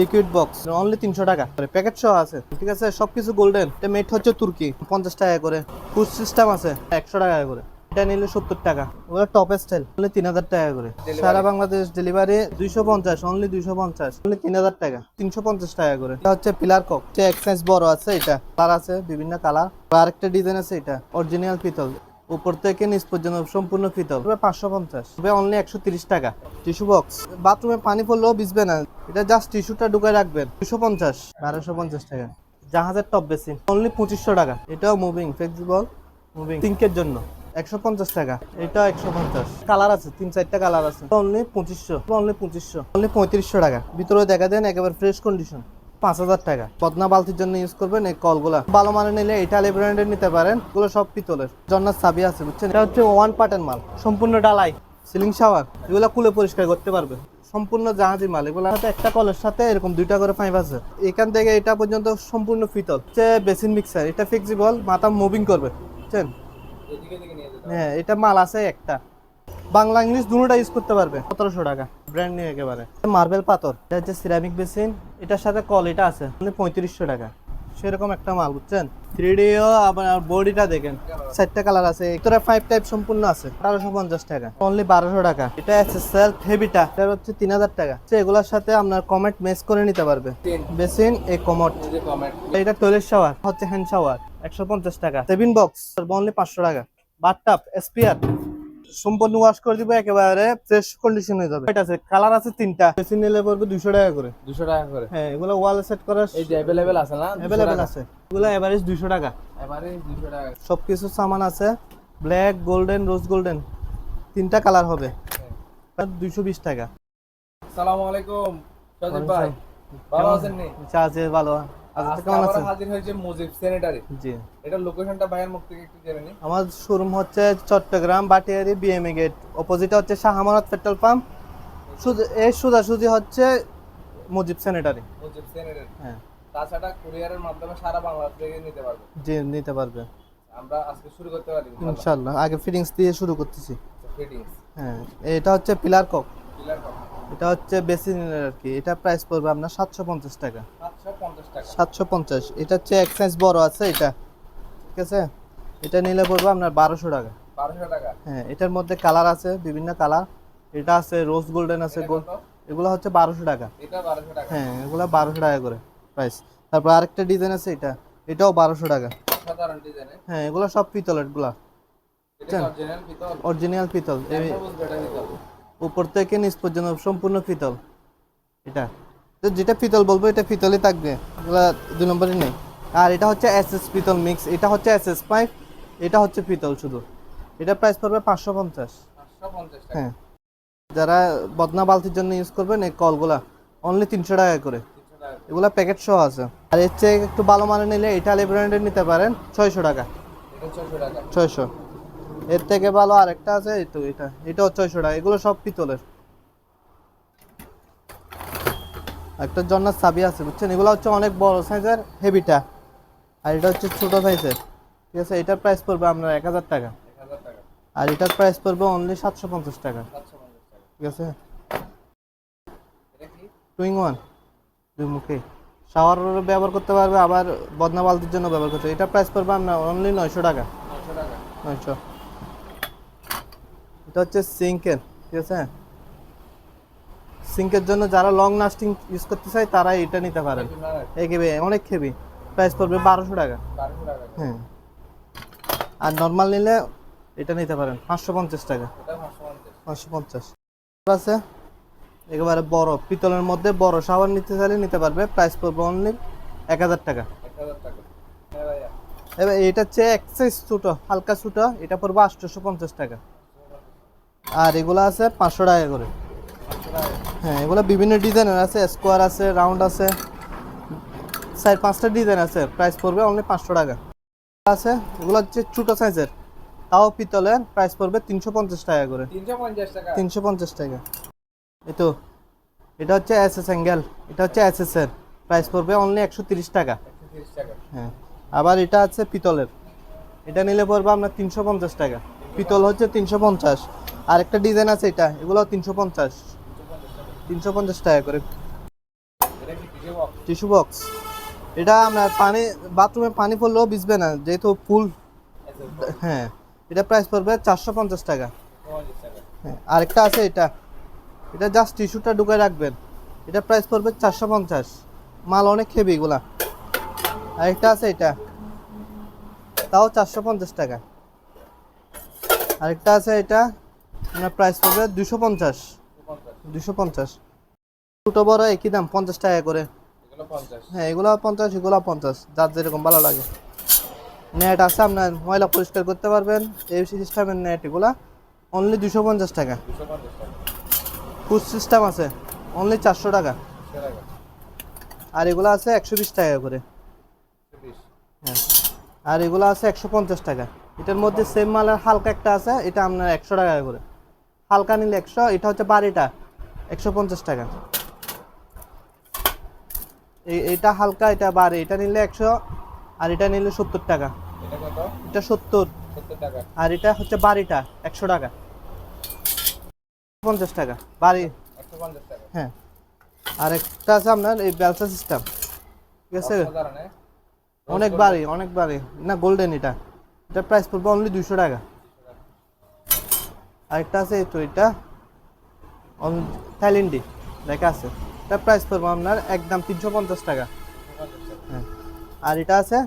Liquid box only তিনশো টাকা। Packet সহ আছে। ঠিক আছে সবকিছু গোল্ডেন এটা মেট হচ্ছে তুর্কি। পঞ্চাশ টাকা করে। পুশ সিস্টেম আছে একশো টাকা করে। এটা নিলে সত্তর টাকা। ওগুলো টপ স্টাইল অনলি তিন হাজার টাকা করে। সারা বাংলাদেশ ডেলিভারি দুইশো পঞ্চাশ অনলি দুইশো পঞ্চাশ। অনলি তিন হাজার টাকা। তিনশো পঞ্চাশ টাকা করে। এটা হচ্ছে পিলার কক যে এক্সাইজ বড় আছে এটা। কালার আছে বিভিন্ন কালার আরেকটা ডিজাইন আছে এটা। অরিজিনাল পিতল। উপর থেকে নিচ পর্যন্ত সম্পূর্ণ পিতল পাঁচশো পঞ্চাশ। অনলি একশো তিরিশ টাকা। Tissue box. বাথরুমে পানি পড়লেও ভিজবে না। এটা জাস্ট টিস্যুটা ঢুকায় রাখবেন। দুশো পঞ্চাশ। বারোশো পঞ্চাশ টাকা। জাহাজের টপ বেসিন। অনলি পঁচিশশো টাকা। এটাও মুভিং ফ্লেক্সিবল মুভিং সিঙ্কের জন্য। একশো পঞ্চাশ টাকা। এটা একশো পঞ্চাশ। কালার আছে। তিন চারটা কালার আছে। অনলি পঁচিশশো। অনলি পঁচিশশো। অনলি পঁয়ত্রিশশো টাকা। ভিতরে দেখা দেন একেবারে ফ্রেশ কন্ডিশন পাঁচ হাজার টাকা। পদ্মা বালতির জন্য ইউজ করবেন এই কলগুলা। ভালো মানে নিলে ইটালি ব্র্যান্ডের নিতে পারেন। এগুলো সব পিতলের। জন্নার চাবি আছে, বুঝছেন? এটা হচ্ছে ওয়ান পার্টের মাল। সম্পূর্ণ ডালাই সিলিং শাওয়ার এগুলো কুলে পরিষ্কার করতে পারবে। সম্পূর্ণ জাহাজি মাল। এগুলো সাথে একটা কলের সাথে এরকম দুইটা করে পাইপ আছে। এখান থেকে এটা পর্যন্ত সম্পূর্ণ পিতল। হচ্ছে বেসিন মিক্সার এটা ফ্লেক্সিবল মাথা মুভিং করবে। বুঝছেন? হ্যাঁ এটা মাল আছে একটা। বাংলা, ইংলিশ দুটোটা ইউজ করতে পারবে। সতেরোশো টাকা। ব্র্যান্ড নিয়ে একেবারে। মার্বেল পাথর। এটা হচ্ছে সিরামিক বেসিন এটার সাথে কল এটা আছে। মানে পঁয়ত্রিশশো টাকা। সেরকম একটা মাল বুঝছেন? থ্রি ডিও আবার বডিটা দেখেন। চারটা কালার আছে। ভিতরে ফাইভ টাইপ সম্পূর্ণ আছে। আঠারোশো পঞ্চাশ টাকা। অনলি বারোশো টাকা। এটা এসএসএল হেভিটা এটা হচ্ছে তিন হাজার টাকা। এগুলোর সাথে আপনার কমেন্ট মেস করে নিতে পারবে। বেসিন এই কমট এটা টয়লেট শাওয়ার হচ্ছে হ্যান্ড শাওয়ার একশো পঞ্চাশ টাকা। সেভিন বক্স অনলি পাঁচশো টাকা। বাথটাব এসপিআর সম্পূর্ণ ওয়াশ করে দিব একেবারে ফ্রেশ কন্ডিশন হয়ে যাবে। এটা আছে কালার আছে তিনটা। বেসিন নিলে পড়বে টাকা করে। টাকা করে। হ্যাঁ এগুলো ওয়াল সেট করার এই যে আছে না? আছে। এগুলো এভারেজ টাকা। টাকা। সবকিছু সামান আছে। ব্ল্যাক গোল্ডেন রোজ গোল্ডেন তিনটা কালার হবে। দুইশো বিশ টাকা। আসসালামু আলাইকুম সজীব ভাই। ভালো আছেন নি? আচ্ছা আছে ভালো। আচ্ছা হাজির হয়েছে মুজিব জি। এটা লোকেশনটা ভাইয়ের মুখ থেকে একটু জেনে নি আমার শোরুম হচ্ছে চট্টগ্রাম বাটিয়ারি বিএমএ গেট অপোজিটে হচ্ছে শাহ আমানত পেট্রোল পাম্প। সোজাসুজি হচ্ছে মুজিব মুজিব হ্যাঁ। তাছাড়া কুরিয়ারের মাধ্যমে সারা বাংলাদেশ থেকে নিতে পারবে। জি নিতে পারবে। আমরা আজকে শুরু করতে পারি আগে ফিটিংস দিয়ে শুরু করতেছি। ফিটিংস হ্যাঁ এটা হচ্ছে পিলার কক। এটা হচ্ছে বেসিনের আর কি। এটা প্রাইস পড়বে আপনার সাতশো পঞ্চাশ টাকা। সাতশো পঞ্চাশ এটা হচ্ছে এক সাইজ বড় আছে এটা। ঠিক আছে? এটা নিলে পড়বে আপনার বারোশো টাকা। বারোশো টাকা। হ্যাঁ এটার মধ্যে কালার আছে বিভিন্ন কালার এটা আছে রোজ গোল্ডেন আছে এগুলো হচ্ছে বারোশো টাকা। এটা বারোশো টাকা। হ্যাঁ এগুলো বারোশো টাকা করে প্রাইস তারপর আরেকটা ডিজাইন আছে এটা। এটাও বারোশো টাকা। হ্যাঁ এগুলো সব পিতলেরগুলা। অরিজিনাল পিতল? অরিজিনাল পিতল। এটা এটা উপর থেকে নিচ পর্যন্ত সম্পূর্ণ পিতল এটা। তো যেটা পিতল বলব এটা পিতলই থাকবে। এগুলা দুই নম্বরই নেই। আর এটা হচ্ছে এস এস পিতল মিক্স এটা হচ্ছে এস এস পাইপ এটা হচ্ছে পিতল শুধু। এটা প্রাইস পড়বে পাঁচশো পঞ্চাশ। হ্যাঁ। যারা বদনা বালতির জন্য ইউজ করবেন এই কলগুলা অনলি তিনশো টাকা করে। এগুলা প্যাকেট সহ আছে। আর এর চেয়ে একটু ভালো মানে নিলে ইটালি ব্র্যান্ডের নিতে পারেন ছয়শো টাকা। এটা ছয়শো টাকা। ছয়শো। এর থেকে ভালো আরেকটা আছে এই তো এটা এটাও ছয়শো টাকা এগুলো সব পিতলের। একটা জন্নার চাবি আছে বুঝছেন? এগুলো হচ্ছে অনেক বড় সাইজের হেভিটা। আর এটা হচ্ছে ছোট সাইজের ঠিক আছে? এটার প্রাইস পড়বে আপনার এক হাজার টাকা। আর এটার প্রাইস পড়বে অনলি সাতশো পঞ্চাশ টাকা। ঠিক আছে? টুইং ওয়ান দুই মুখে। শাওয়ার ব্যবহার করতে পারবে আবার বদনা বালতির জন্য ব্যবহার করতে এটা প্রাইস পড়বে আপনার অনলি নয়শো টাকা। নয়শো। এটা হচ্ছে সিঙ্কের, ঠিক আছে? সিঙ্কের জন্য যারা লং লাস্টিং ইউজ করতে চায় তারা এটা নিতে পারেন। এই কেবি, অনেক খেবি প্রাইস পড়বে বারোশো টাকা। হ্যাঁ। আর নর্মাল নিলে এটা নিতে পারেন, পাঁচশো পঞ্চাশ টাকা। পাঁচশো পঞ্চাশ। আছে, একেবারে বড়, পিতলের মধ্যে বড় সাবান নিতে চাইলে নিতে পারবে প্রাইস পড়বে অনলি এক হাজার টাকা। এবার এটা হচ্ছে এক সাইজ ছোটো, হালকা ছোটো, এটা পড়বে আটশোশো পঞ্চাশ টাকা। আর এগুলো আছে পাঁচশো টাকা করে। হ্যাঁ এগুলো বিভিন্ন ডিজাইনের আছে স্কোয়ার আছে রাউন্ড আছে। চার পাঁচটা ডিজাইন আছে প্রাইস পড়বে অনলি পাঁচশো টাকা। আছে এগুলো হচ্ছে ছোটো সাইজের তাও পিতলের প্রাইস পড়বে তিনশো পঞ্চাশ টাকা করে। তিনশো পঞ্চাশ টাকা। তিনশো পঞ্চাশ টাকা। এই তো এটা হচ্ছে এস এস অ্যাঙ্গেল এটা হচ্ছে এস এস এর। প্রাইস পড়বে অনলি একশো তিরিশ টাকা। হ্যাঁ আবার এটা আছে পিতলের। এটা নিলে পড়বে আপনার তিনশো পঞ্চাশ টাকা। পিতল হচ্ছে তিনশো পঞ্চাশ। আর একটা ডিজাইন আছে এটা এগুলো তিনশো পঞ্চাশ। তিনশো পঞ্চাশ টাকা করে। Tissue box. এটা আপনার পানি, বাথরুমে পানি পড়লেও ভিজবে না, যেহেতু ফুল। হ্যাঁ এটা প্রাইস পড়বে চারশো পঞ্চাশ টাকা। হ্যাঁ আরেকটা আছে এটা। এটা জাস্ট টিস্যুটা ঢুকে রাখবেন। এটা প্রাইস পড়বে চারশো পঞ্চাশ। মাল অনেক হেভি এগুলা। আরেকটা আছে এটা। তাও চারশো পঞ্চাশ টাকা। আরেকটা আছে এটা আপনার প্রাইস পড়বে দুশো পঞ্চাশ। দুশো পঞ্চাশ। ছোটো বড় একই দাম পঞ্চাশ টাকা করে। হ্যাঁ এগুলো পঞ্চাশ এগুলো পঞ্চাশ যার যেরকম ভালো লাগে। নেট আছে আপনার ময়লা পরিষ্কার করতে পারবেন এই সিস্টেমের নেট এগুলা অনলি দুশো পঞ্চাশ টাকা। ফুড সিস্টেম আছে অনলি চারশো টাকা। আর এগুলো আছে একশো বিশ টাকা করে। হ্যাঁ আর এগুলো আছে একশো পঞ্চাশ টাকা। এটার মধ্যে সেম মালের হালকা একটা আছে এটা আপনার একশো টাকা করে। হালকা নিলে একশো এটা হচ্ছে বাড়িটা একশো পঞ্চাশ টাকা। এই এটা হালকা এটা বাড়ি এটা নিলে একশো আর এটা নিলে সত্তর টাকা। এটা সত্তর। আর এটা হচ্ছে বাড়িটা একশো টাকা। পঞ্চাশ টাকা বাড়ি হ্যাঁ। আর একটা আছে আপনার এই ব্যবসা সিস্টেম ঠিক আছে? অনেক বাড়ি অনেক বাড়ি না গোল্ডেন এটা। এটা প্রাইস পড়বে অনলি দুশো টাকা। আরেকটা আছে তো এটা থাইল্যান্ডি লেখা আছে। এটা প্রাইস পড়বে আপনার একদম তিনশো পঞ্চাশ টাকা। হ্যাঁ। আর এটা আছে,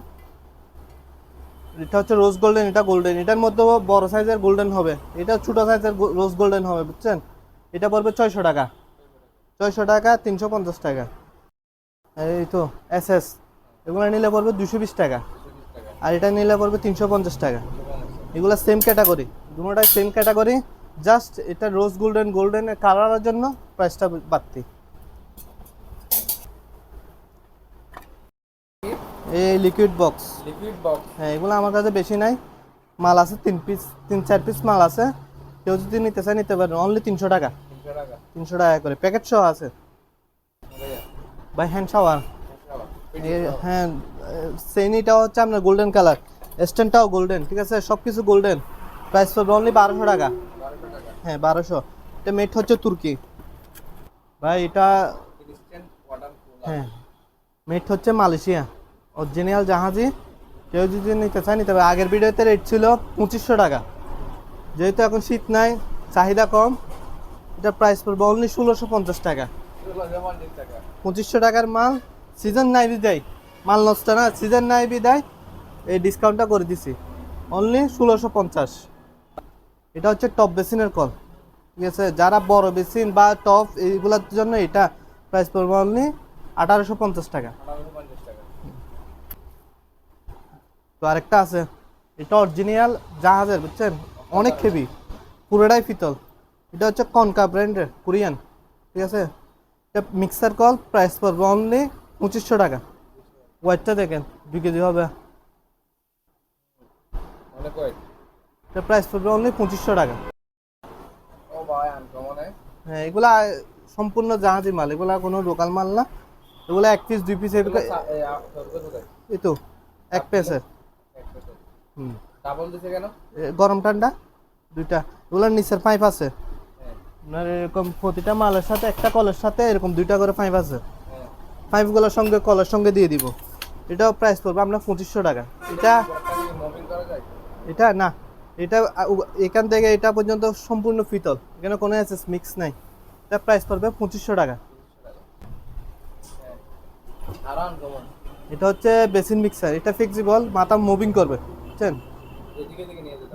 এটা হচ্ছে রোজ গোল্ডেন এটা গোল্ডেন এটার মধ্যে বড় সাইজের গোল্ডেন হবে। এটা ছোটো সাইজের রোজ গোল্ডেন হবে, বুঝছেন? এটা পড়বে ছয়শো টাকা। ছয়শো টাকা, তিনশো পঞ্চাশ টাকা। এই তো এস এস এগুলো নিলে পড়বে দুশো বিশ টাকা। আর এটা নিলে পড়বে তিনশো পঞ্চাশ টাকা। এগুলো সেম ক্যাটাগরি দুটোটাই সেম ক্যাটাগরি জাস্ট এটা রোজ গোল্ডেন গোল্ডেনের কালারের জন্য প্রাইসটা বাড়তি। এই লিকুইড বক্স লিকুইড বক্স হ্যাঁ এগুলো আমার কাছে বেশি নাই। মাল আছে তিন পিস তিন চার পিস মাল আছে। কেউ যদি নিতে চায় নিতে পারেন। অনলি তিনশো টাকা। তিনশো টাকা। করে। প্যাকেট সহ আছে। বাই হ্যান্ড শাওয়ার হ্যাঁ সেইনিটা হচ্ছে আপনার গোল্ডেন কালার স্ট্যান্ডটাও গোল্ডেন ঠিক আছে? সব কিছু গোল্ডেন প্রাইস পড়বে অনলি বারোশো টাকা। হ্যাঁ বারোশো। এটা মেট হচ্ছে তুর্কি। ভাই এটা হ্যাঁ মেট হচ্ছে মালয়েশিয়া। অরিজিনাল জাহাজি কেউ যদি নিতে চায় নিতে পারে। আগের ভিডিওতে রেট ছিল পঁচিশশো টাকা। যেহেতু এখন শীত নাই চাহিদা কম এটা প্রাইস পড়বে অনলি ষোলোশো পঞ্চাশ টাকা। পঁচিশশো টাকার মাল সিজন নাই বিদায়। মাল নষ্ট না সিজন নাই বিদায়, এই ডিসকাউন্টটা করে দিছি। অনলি ষোলোশো পঞ্চাশ। এটা হচ্ছে টপ বেসিনের কল ঠিক আছে? যারা বড় বেসিন বা টপ এইগুলোর জন্য এটা প্রাইস পড়বে অনলি আঠারোশো পঞ্চাশ টাকা। তো আরেকটা আছে। এটা অরিজিনাল জাহাজের, বুঝছেন? অনেক হেভি পুরোটাই পিতল এটা হচ্ছে কনকা ব্র্যান্ডের, কোরিয়ান। ঠিক আছে? এটা মিক্সার কল প্রাইস পড়বে অনলি পঁচিশশো টাকা। ওয়েটটা দেখেন দুই কেজি হবে। অনেক ওয়েট এটা প্রাইস পড়বে অনলি পঁচিশশো টাকা। ও ভাই হ্যাঁ এগুলা সম্পূর্ণ জাহাজি মাল এগুলা কোনো লোকাল মাল না। এগুলা এক পিস দুই পিস এই তো এক পিসের হুম। ডাবল দিছে কেন? গরম ঠান্ডা দুইটা। এগুলোর নিচের পাইপ আছে। হ্যাঁ। আপনার এরকম প্রতিটা মালের সাথে একটা কলের সাথে এরকম দুইটা করে পাইপ আছে। পাইপগুলোর সঙ্গে কলের সঙ্গে দিয়ে দিব। এটাও প্রাইস পড়বে আপনার পঁচিশশো টাকা। এটা এটা না এটা এখান থেকে এটা পর্যন্ত সম্পূর্ণ ফিতল এখানে কোনো এসএস মিক্স নাই। এটা প্রাইস পড়বে পঁচিশশো টাকা। এটা হচ্ছে বেসিন মিক্সার এটা ফ্লেক্সিবল মাথা মুভিং করবে বুঝছেন?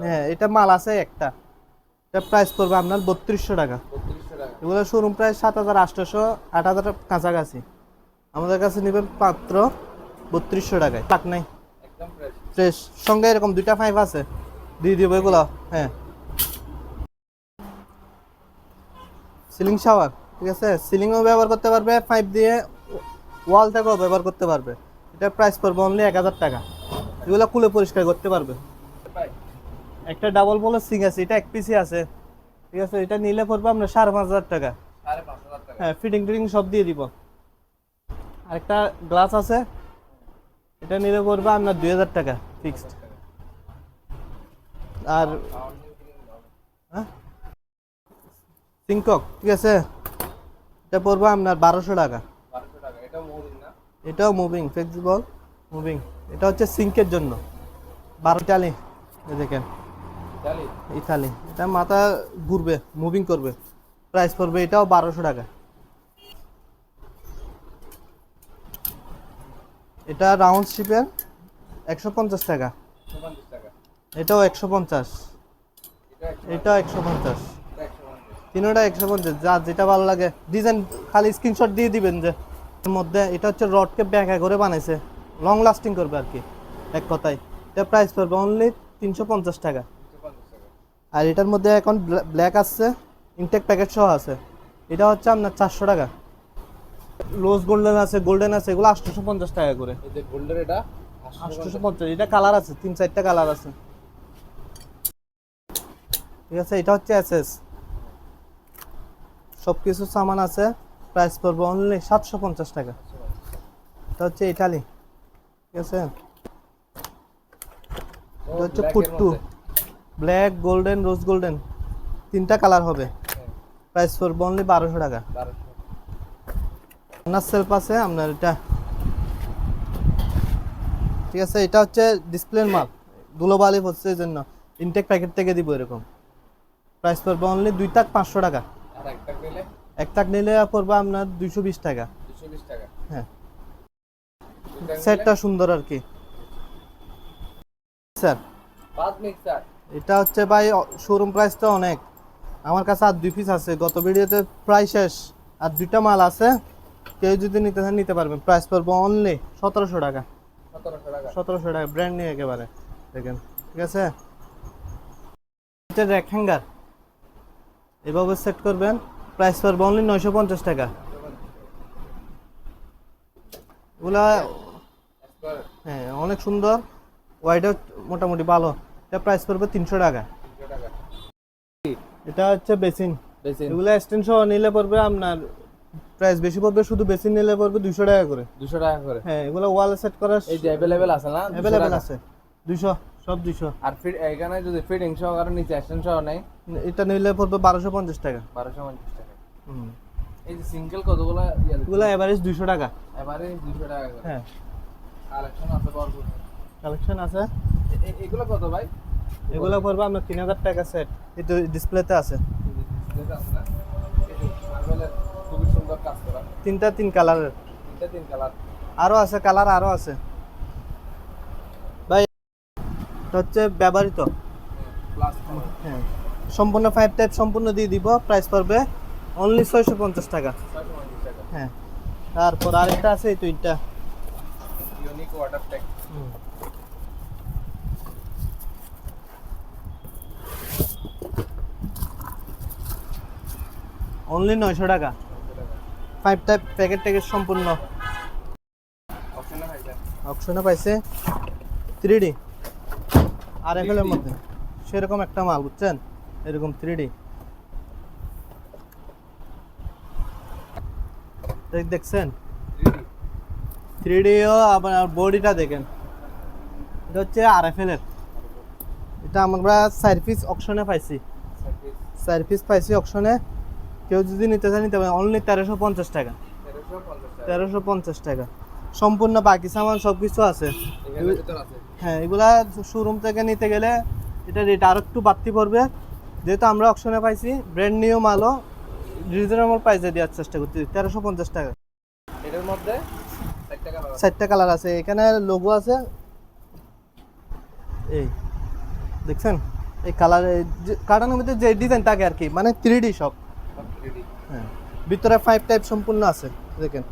হ্যাঁ এটা মাল আছে একটা। এটা প্রাইস পড়বে আপনার বত্রিশশো টাকা। বত্রিশশো টাকা। এগুলো শোরুম প্রায় সাত হাজার আটশোশো আট হাজার কাছাকাছি। আমাদের কাছে নেবেন মাত্র বত্রিশশো টাকায়। টাক নাই। ফ্রেশ সঙ্গে এরকম দুইটা পাইপ আছে। দিয়ে দিব এগুলো। হ্যাঁ। সিলিং শাওয়ার ঠিক আছে? সিলিংও ব্যবহার করতে পারবে পাইপ দিয়ে ওয়াল থেকেও ব্যবহার করতে পারবে। এটা প্রাইস পড়বে অনলি এক হাজার টাকা। এগুলো কুলে পরিষ্কার করতে পারবে। একটা ডাবল বলের সিং আছে এটা এক পিসি আছে। ঠিক আছে? এটা নিলে পড়বে আপনার সাড়ে পাঁচ হাজার টাকা। হ্যাঁ ফিটিং টিটিং সব দিয়ে দিব। আরেকটা গ্লাস আছে। এটা নিলে পড়বে আপনার দুই হাজার টাকা ফিক্সড আর হ্যাঁ? সিংকক ঠিক আছে? এটা পড়বে আপনার বারোশো টাকা। এটাও মুভিং ফ্লেক্সিবল মুভিং এটা হচ্ছে সিঙ্কের জন্য। বারো টালি এই দেখেন। ইতালি এটা মাথা ঘুরবে মুভিং করবে। প্রাইস পড়বে এটাও বারোশো টাকা। এটা রাউন্ড শিপের একশো পঞ্চাশ টাকা। এটাও একশো পঞ্চাশ। এটাও একশো পঞ্চাশ। তিনোটা একশো পঞ্চাশ। যা যেটা ভালো লাগে। ডিজাইন খালি স্ক্রিনশট দিয়ে দিবেন যে। এর মধ্যে এটা হচ্ছে রডকে ব্যাকা করে বানাইছে। লং লাস্টিং করবে আর কি, এক কথায়। এটা প্রাইস পড়বে অনলি তিনশো পঞ্চাশ টাকা। আর এটার মধ্যে এখন ব্ল্যাক আসছে ইনটেক প্যাকেট সহ আছে। এটা হচ্ছে আপনার চারশো টাকা। রোজ গোল্ডেন আছে গোল্ডেন আছে এগুলো আটশোশো পঞ্চাশ টাকা করে। গোল্ডের এটা আটশোশো পঞ্চাশ এটা কালার আছে তিন চারটা কালার আছে। ঠিক আছে এটা হচ্ছে এসএস। সব কিছু সামান আছে প্রাইস পড়বে অনলি সাতশো পঞ্চাশ টাকা। এটা হচ্ছে ইটালি। ঠিক আছে? এটা হচ্ছে পুট্টু। ব্ল্যাক গোল্ডেন রোজ গোল্ডেন তিনটা কালার হবে। প্রাইস পড়বে অনলি বারোশো টাকা। আপনার সেলফ আছে আপনার এটা। ঠিক আছে এটা হচ্ছে ডিসপ্লের মাল। ধুলোবালি হচ্ছে এই জন্য। ইনটেক প্যাকেট থেকে দিব এরকম। প্রাইস পড়বে অনলি দুই টাক পাঁচশো টাকা। এক টাক নিলে? পড়বে আপনার দুইশো বিশ টাকা। হ্যাঁ। সেটটা সুন্দর আর কি। স্যার এটা হচ্ছে ভাই শোরুম প্রাইস তো অনেক। আমার কাছে আর দুই পিস আছে। গত ভিডিওতে প্রায় শেষ। আর দুইটা মাল আছে। কেউ যদি নিতে চান নিতে পারবেন। প্রাইস পড়বে অনলি সতেরোশো টাকা। সতেরোশো টাকা। ব্র্যান্ড নিয়ে একেবারে। দেখেন ঠিক আছে? এটা র্যাক হ্যাঙ্গার এভাবে সেট করবেন প্রাইস পড়বে অনলি নয়শো পঞ্চাশ টাকা। ওগুলা হ্যাঁ অনেক সুন্দর। ওয়াইডও মোটামুটি ভালো। এটা প্রাইস পড়বে তিনশো টাকা। এটা হচ্ছে বেসিন। বেসিন। এগুলো সহ নিলে পড়বে আপনার প্রাইস বেশি পড়বে শুধু বেশি নিলে পড়বে দুশো টাকা করে। দুশো টাকা করে। হ্যাঁ এগুলো ওয়ালে সেট করার এই যে অ্যাভেলেবেল আছে না? 200 অ্যাভেলেবেল আছে। দুশো সব দুশো আর ফিট এখানে যদি ফিটিং সহকারে নিচে অ্যাকশন সহ নেই এটা নিলে পড়বে বারোশো পঞ্চাশ টাকা। বারোশো পঞ্চাশ টাকা। হুম। এই যে সিঙ্গেল কতগুলো ইয়ে এগুলো এভারেজ দুশো টাকা। এবারে দুশো টাকা করে। হ্যাঁ। কালেকশন আছে ভরপুর। কালেকশন আছে। এগুলো কত ভাই? এগুলো পড়বে আপনার তিন হাজার টাকা সেট এটা ডিসপ্লেতে আছে। ডিসপ্লেতে আছে না? তিনটা তিন কালারের তিনটা তিন কালার। আরও আছে কালার আরও আছে। ভাই হচ্ছে ব্যবহৃত। প্লাস হ্যাঁ সম্পূর্ণ ফাইভ টাইপ সম্পূর্ণ দিয়ে দিব প্রাইস পড়বে অনলি ছয়শো পঞ্চাশ টাকা। হ্যাঁ তারপর আরেকটা আছে এই দুইটা ইউনিক ওয়াটার ট্যাঙ্ক অনলি নয়শো টাকা। ফাইভ টাইপ প্যাকেট ট্যাকেট সম্পূর্ণ অপশনে পাইছে থ্রি ডি আর এফ এর মধ্যে সেরকম একটা মাল বুঝছেন? এরকম থ্রি ডি দেখছেন? থ্রি ডিও আপনার বডিটা দেখেন। এটা হচ্ছে আর এফ এর। এটা আমরা চার পিস অপশনে পাইছি। চার পিস পাইছি অপশনে কেউ যদি নিতে চায় নিতে পারে। অনলি তেরোশো পঞ্চাশ টাকা। তেরোশো পঞ্চাশ টাকা। সম্পূর্ণ বাকি সামান সব কিছু আছে? হ্যাঁ এগুলা শোরুম থেকে নিতে গেলে এটা রেট আরও একটু বাড়তি পড়বে। যেহেতু আমরা অপশনে পাইছি ব্র্যান্ড নিউ মালও রিজনেবল প্রাইসে দেওয়ার চেষ্টা করছি। তেরোশো পঞ্চাশ টাকা। এটার মধ্যে চারটা কালার আছে। এখানে লোগো আছে। এই দেখছেন? এই কালার কার্টনের মধ্যে যে ডিজাইন থাকে আর কি মানে থ্রি ডি সব সব 3D হ্যাঁ। ভিতরে ফাইভ টাইপ সম্পূর্ণ আছে দেখেন।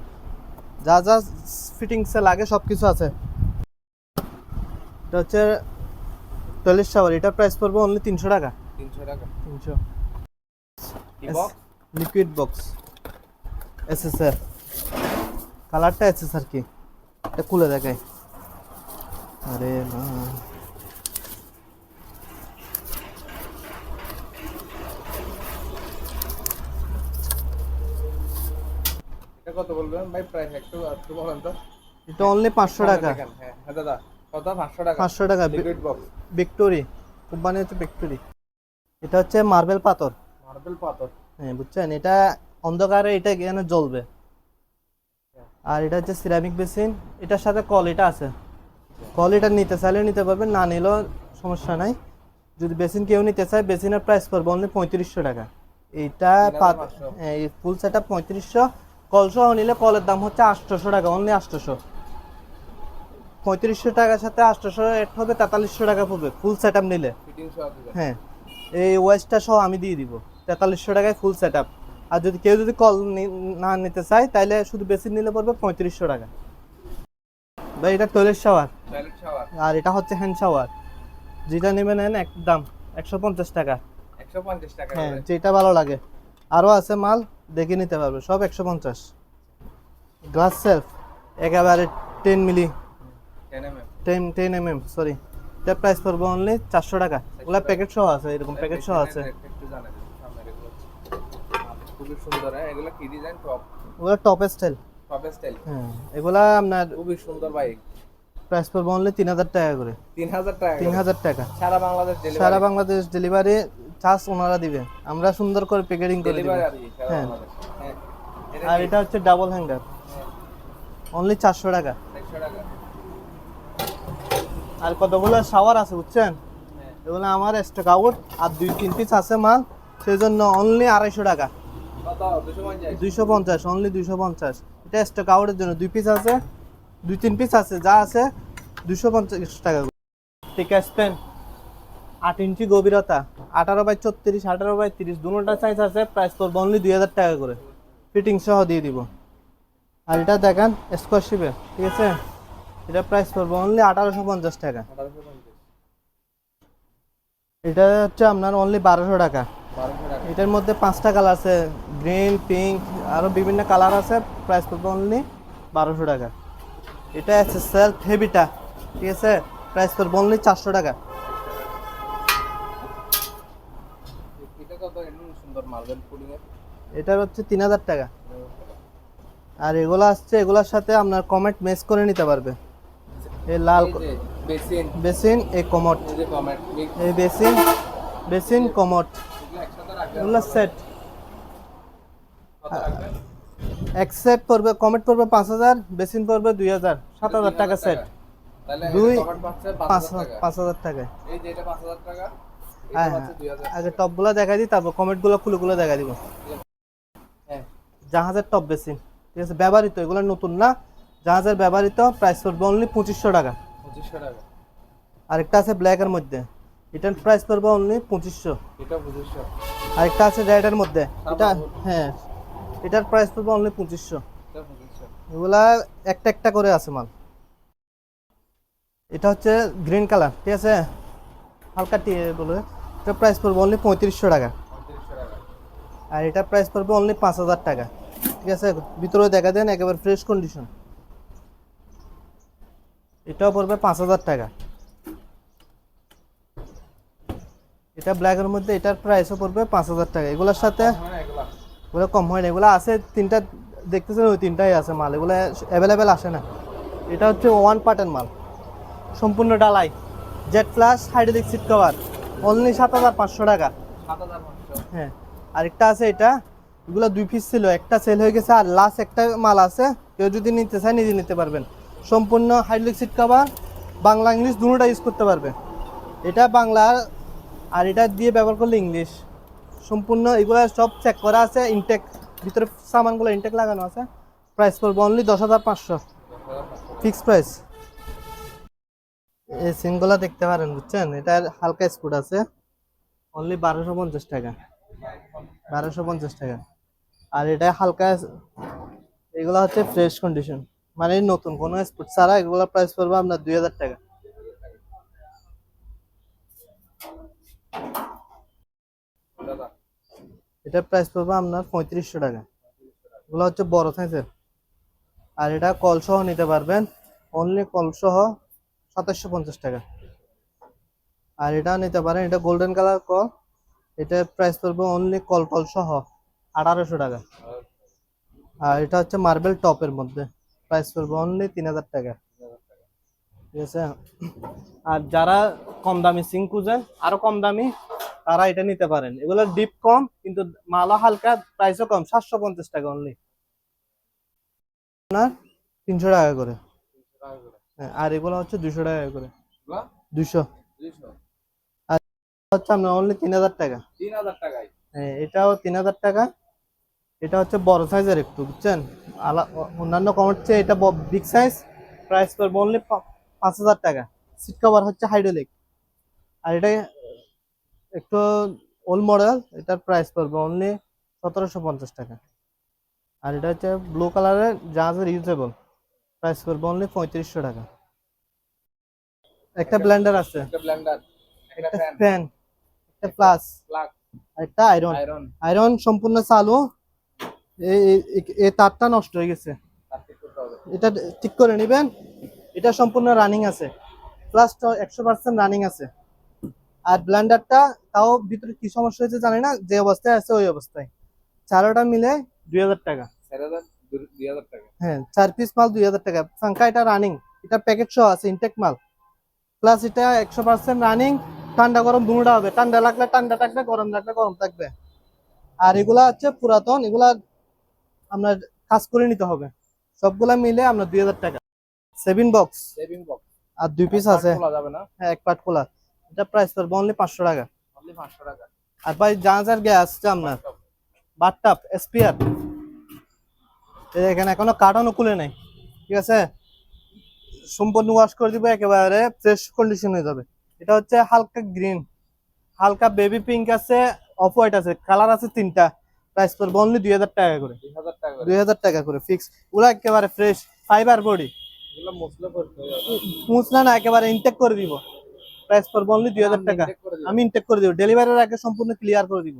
যা যা ফিটিংসে লাগে সব কিছু আছে। এটা হচ্ছে টয়লেট শাওয়ার এটা প্রাইস পড়বে অনলি তিনশো টাকা। তিনশো টাকা। তিনশো। Liquid box SSR. কালারটা এসএসআর কি? এটা খুলে দেখাই। আরে না। এটা কত বলবেন? ভাই প্রাইস একটু একটু বলেন তো। এটা অনলি পাঁচশো টাকা। হ্যাঁ হ্যাঁ দাদা কত? পাঁচশো টাকা। পাঁচশো টাকা। লিকুইড বক্স ভিক্টোরি কোম্পানি হচ্ছে ভিক্টোরি এটা হচ্ছে মার্বেল পাথর। মার্বেল পাথর। হ্যাঁ বুঝছেন? এটা অন্ধকারে এটা এখানে জ্বলবে? আর এটা হচ্ছে সিরামিক বেসিন এটার সাথে কল এটা আছে। কল এটা নিতে চাইলে নিতে পারবেন না নিলেও সমস্যা নাই। যদি বেসিন কেউ নিতে চায় বেসিনের প্রাইস পড়বে অনলি পঁয়ত্রিশশো টাকা। এইটা পাত- 3500 হ্যাঁ, ফুল সেট আপ পঁয়ত্রিশশো। কল সহ নিলে কলের দাম হচ্ছে আটশোশো টাকা অনলি আটশোশো। পঁয়ত্রিশশো টাকার সাথে আটশোশো এড হবে তেতাল্লিশশো টাকা পড়বে ফুল সেট আপ নিলে হ্যাঁ এই ওয়েস্টটা সহ আমি দিয়ে দিব তেতাল্লিশশো টাকায় ফুল সেট আপ আর যদি কেউ যদি কল না নিতে চায় তাহলে শুধু বেশি নিলে পড়বে পঁয়ত্রিশশো টাকা। বা এটা টয়লেট শাওয়ার আর এটা হচ্ছে হ্যান্ড শাওয়ার যেটা নেবেন নেন এক দাম একশো পঞ্চাশ টাকা। 150 টাকা হ্যাঁ যেটা ভালো লাগে। আরও আছে মাল? দেখে নিতে পারবে সব একশো পঞ্চাশ। গ্লাস সেলফ একেবারে ten milli 10 ten ten M M sorry এটা প্রাইস পড়বে অনলি চারশো টাকা। ওগুলা প্যাকেট সহ আছে এরকম প্যাকেট সহ আছে। খুবই সুন্দর হ্যাঁ এগুলো কি ডিজাইন টপ ওগুলো টপ স্টাইল টপ স্টাইল হ্যাঁ এগুলা আপনার খুবই সুন্দর বাইক প্রাইস পড়বে অনলি তিন হাজার টাকা করে। 3000 টাকা তিন। হাজার টাকা। সারা বাংলাদেশ সারা বাংলাদেশ ডেলিভারি চার্জ ওনারা দিবে। আমরা সুন্দর করে প্যাকেটিং করে দিব। হ্যাঁ। হ্যাঁ। আর এটা হচ্ছে ডাবল হ্যাঙ্গার হ্যাঁ, অনলি চারশো টাকা। 100 টাকা। আর কতগুলো শাওয়ার আছে বুঝছেন? হ্যাঁ। এগুলো আমার স্টক আউট আর দুই তিন পিস আছে মাল। সেই জন্য অনলি আড়াইশো টাকা। কত? 250 দুইশো পঞ্চাশ অনলি দুইশো পঞ্চাশ। এটা স্টক আউটের জন্য। দুই পিস আছে। দুই তিন পিস আছে, যা আছে দুশো পঞ্চাশ টাকা টিকা স্পেন আট ইঞ্চি গভীরতা, আঠারো বাই ছত্রিশ, আঠারো বাই তিরিশ দুটোটা সাইজ আছে প্রাইস পড়বে অনলি দুই হাজার টাকা করে। ফিটিং সহ দিয়ে দিব। আর এটা দেখেন স্কোয়ার শিপে ঠিক আছে? এটা প্রাইস পড়বে অনলি আঠারোশো পঞ্চাশ টাকা। এটা হচ্ছে আপনার অনলি বারোশো টাকা। 1200 টাকা এটার মধ্যে পাঁচটা কালার আছে গ্রিন পিঙ্ক আরও বিভিন্ন কালার আছে প্রাইস পড়বে অনলি বারোশো টাকা। এটা আছে সেলফ হেভিটা ঠিক আছে? প্রাইস পড়বে অনলি চারশো টাকা। এটা কত? এমন সুন্দর মার্বেল পুডিং এর। এটার হচ্ছে তিন হাজার টাকা। আর এগুলো আসছে এগুলোর সাথে আপনার কমেন্ট মেস করে নিতে পারবে। এই লাল বেসিন। বেসিন এই কমট এই যে কমেন্ট এই বেসিন বেসিন কমট এগুলো সেট এক সেট পড়বে কমেন্ট পড়বে পাঁচ হাজার বেসিন পড়বে দুই হাজার সাত হাজার টাকা সেট তাহলে দুই পাঁচ 5000 টাকা। পাঁচ হাজার টাকা। এই যে এটা 5000 টাকা হ্যাঁ হ্যাঁ। পাচ্ছে 2000 আগে টপগুলো দেখা দিই তারপর কমেন্টগুলো খুলে খুলে দেখা দিব। হ্যাঁ। জাহাজের টপ বেসিন ঠিক আছে? ব্যবহৃত এগুলো নতুন না। জাহাজের ব্যবহৃত প্রাইস পড়বে অনলি পঁচিশশো টাকা। 2500 টাকা। আরেকটা আছে ব্ল্যাকের মধ্যে। এটার প্রাইস পড়বে অনলি পঁচিশশো। এটা 2500 আরেকটা আছে রেডের মধ্যে। এটা হ্যাঁ। এটার প্রাইস পড়বে অনলি পঁচিশশো। এটা 2500 এগুলা একটা একটা করে আছে মাল। এটা হচ্ছে গ্রিন কালার ঠিক আছে? হালকা টিয়ে বলে। এটা প্রাইস পড়বে অনলি পঁয়ত্রিশশো টাকা। আর এটার প্রাইস পড়বে অনলি পাঁচ হাজার টাকা। ঠিক আছে? ভিতরে দেখা দেন একেবারে ফ্রেশ কন্ডিশন এটাও পড়বে পাঁচ হাজার টাকা। এটা ব্ল্যাকের মধ্যে এটার প্রাইসও পড়বে পাঁচ হাজার টাকা। এগুলোর সাথে ওগুলো কম হয় না এগুলো আছে তিনটা দেখতেছেন ওই তিনটাই আছে মাল এগুলো অ্যাভেলেবেল আসে না। এটা হচ্ছে ওয়ান পার্টের মাল সম্পূর্ণ ডালাই jet plus hydraulic seat cover only সাত হাজার পাঁচশো টাকা। 7500 হ্যাঁ আরেকটা আছে এটা এগুলো দুই পিস ছিল একটা সেল হয়ে গেছে আর লাস্ট একটা মাল আছে কেউ যদি নিতে চায় নিজে নিতে পারবেন। সম্পূর্ণ hydraulic seat cover Bangla English দুটোটা use করতে পারবে। এটা বাংলা আর এটা দিয়ে ব্যবহার করলে ইংলিশ। সম্পূর্ণ এগুলো সব চেক করা আছে ইনটেক ভিতরে সামানগুলো ইনটেক লাগানো আছে। প্রাইস পড়বে অনলি দশ হাজার পাঁচশো। ফিক্স প্রাইস এই সিনগুলো দেখতে পারেন, বুঝছেন? এটার হালকা স্পুট আছে। অনলি বারোশো পঞ্চাশ টাকা। বারোশো পঞ্চাশ টাকা। আর এটা হালকা এগুলো হচ্ছে ফ্রেশ কন্ডিশন মানে নতুন, কোনো স্পুট ছাড়া এগুলো প্রাইস পড়বে আপনার দুই হাজার টাকা। এটার প্রাইস পড়বে আপনার পঁয়ত্রিশশো টাকা। এগুলো হচ্ছে বড় সাইজের আর এটা কলসহ নিতে পারবেন। অনলি কলসহ সাতাশশো পঞ্চাশ টাকা। আর এটা নিতে পারেন। এটা গোল্ডেন কালার কল এটা প্রাইস পড়বে অনলি কল টল সহ আঠারোশো টাকা। আর এটা হচ্ছে মার্বেল টপের মধ্যে। প্রাইস পড়বে অনলি তিন হাজার টাকা। ঠিক আছে? আর যারা কম দামি সিং খুঁজেন আরও কম দামি তারা এটা নিতে পারেন। এগুলোর ডিপ কম কিন্তু মালা হালকা প্রাইসও কম সাতশো পঞ্চাশ টাকা অনলি আপনার তিনশো টাকা করে। হ্যাঁ, আর এগুলো হচ্ছে দুশো টাকা করে। দুশো দুইশো। হচ্ছে আপনার অনলি তিন হাজার টাকা। তিন হাজার টাকায়? হ্যাঁ, এটাও তিন হাজার টাকা। এটা হচ্ছে বড় সাইজের একটু বুঝছেন? আলা অন্যান্য এটা বিগ সাইজ প্রাইস পড়বে অনলি পাঁচ হাজার টাকা। সিট কভার হচ্ছে হাইড্রোলিক আর এটা একটু ওল্ড মডেল এটার প্রাইস পড়বে অনলি সতেরোশো পঞ্চাশ টাকা। আর এটা হচ্ছে ব্লু কালারের জাহাজের ইউজেবল প্রাইস পড়বে অনলি পঁয়ত্রিশশো টাকা। একটা ব্লেন্ডার আছে। একটা ব্লেন্ডার একটা ফ্যান ফ্যান একটা প্লাস একটা আয়রন আয়রন সম্পূর্ণ চালু। এই তারটা নষ্ট হয়ে গেছে। এটা ঠিক করে নেবেন। এটা সম্পূর্ণ রানিং আছে। প্লাস একশো পার্সেন্ট রানিং আছে। আর ব্লেন্ডারটা তাও ভিতরে কি সমস্যা হয়েছে জানি না যে অবস্থায় আছে ওই অবস্থায়। চারোটা মিলে দুই হাজার টাকা। হ্যাঁ চার পিস মাল দুই হাজার টাকা। ফাঙ্কা এটা রানিং এটা প্যাকেট সহ আছে ইনটেক মাল। প্লাস এটা একশো পার্সেন্ট রানিং ঠান্ডা গরম দুটোটা হবে। ঠান্ডা লাগলে ঠান্ডা থাকবে গরম লাগলে গরম থাকবে। আর এগুলা হচ্ছে পুরাতন এগুলা আপনার কাজ করে নিতে হবে। সবগুলা মিলে আপনার দুই হাজার টাকা। সেভিং বক্স সেভিং বক্স আর দুই পিস আছে। খোলা যাবে না? হ্যাঁ এক পার্ট খোলা। এটা প্রাইস পড়বে অনলি পাঁচশো টাকা। অনলি পাঁচশো টাকা। আর ভাই জাহাজের গ্যাস আছে আপনার। বাথটাপ এসপিআর এখানে এখনও কার্টনও খুলে নাই। ঠিক আছে? সম্পূর্ণ ওয়াশ করে দিব একেবারে ফ্রেশ কন্ডিশন হয়ে যাবে। এটা হচ্ছে হালকা গ্রিন হালকা বেবি পিঙ্ক আছে অফ হোয়াইট আছে। কালার আছে তিনটা। প্রাইস পড়বে অনলি দুই হাজার টাকা করে। দুই হাজার টাকা করে। ফিক্স ওগুলো একেবারে ফ্রেশ ফাইবার বডি মুসলা না একেবারে ইনটেক করে দিব। প্রাইস পড়বে অনলি দুই হাজার টাকা। আমি ইনটেক করে দিব। ডেলিভারির আগে সম্পূর্ণ ক্লিয়ার করে দিব।